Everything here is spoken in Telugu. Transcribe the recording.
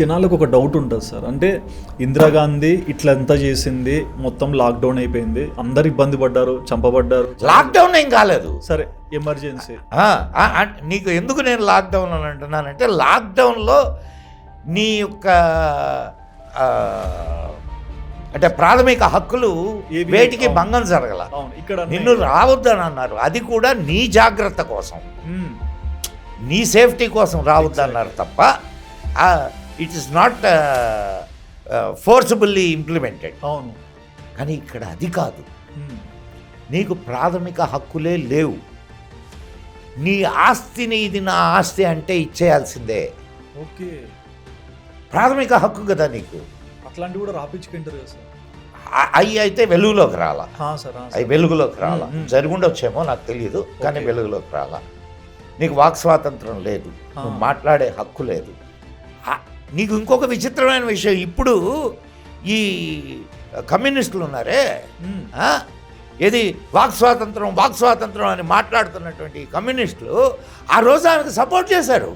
జనాలకు ఒక డౌట్ ఉంటుంది సార్. అంటే ఇందిరాగాంధీ ఇట్లా ఎంత చేసింది మొత్తం లాక్డౌన్ అయిపోయింది. అందరు ఇబ్బంది పడ్డారు చంపబడ్డారు. లాక్డౌన్ ఏం కాలేదు. సరే ఎమర్జెన్సీ నీకు ఎందుకు నేను లాక్డౌన్ అని అంటున్నానంటే లాక్డౌన్లో నీ యొక్క అంటే ప్రాథమిక హక్కులు? వేటికి. భంగం జరగల. అవును ఇక్కడ నిన్ను రావద్దని అన్నారు. అది కూడా నీ జాగ్రత్త కోసం. నీ సేఫ్టీ కోసం రావద్దన్నారు తప్ప it is not forcibly implemented. అవును. కానీ ఇక్కడ అది కాదు. నీకు ప్రాథమిక హక్కులే లేవు. నీ ఆస్తిని ఇది నా ఆస్తి అంటే ఇచ్చేయాల్సిందే. ఓకే. ప్రాథమిక హక్కు కదా నీకు. అట్లాంటివి కూడా రాపించుకుంటారు సార్. అవి అయితే వెలుగులోకి రాలా. అవి. వెలుగులోకి రాలా. జరుగుండొచ్చేమో నాకు తెలియదు కానీ. వెలుగులోకి రాలా. నీకు వాక్ స్వాతంత్రం లేదు. నువ్వు మాట్లాడే హక్కు లేదు. నీకు ఇంకొక విచిత్రమైన విషయం. ఇప్పుడు ఈ కమ్యూనిస్టులు ఉన్నారే? ఏది వాక్ స్వాతంత్రం వాక్ స్వాతంత్రం అని మాట్లాడుతున్నటువంటి కమ్యూనిస్టులు ఆ రోజు ఆమెకు సపోర్ట్ చేశారు.